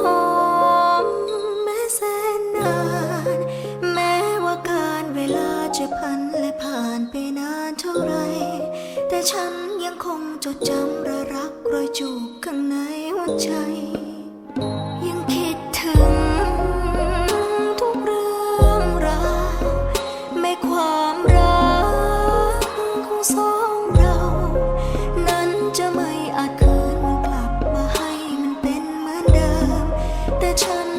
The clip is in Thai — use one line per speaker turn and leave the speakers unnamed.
หอมแม้แสนนาน แม้ว่าการเวลาจะพันและผ่านไปนานเท่าไร แต่ฉันยังคงจดจำระรักรอยจูบข้างในหัวใจ the time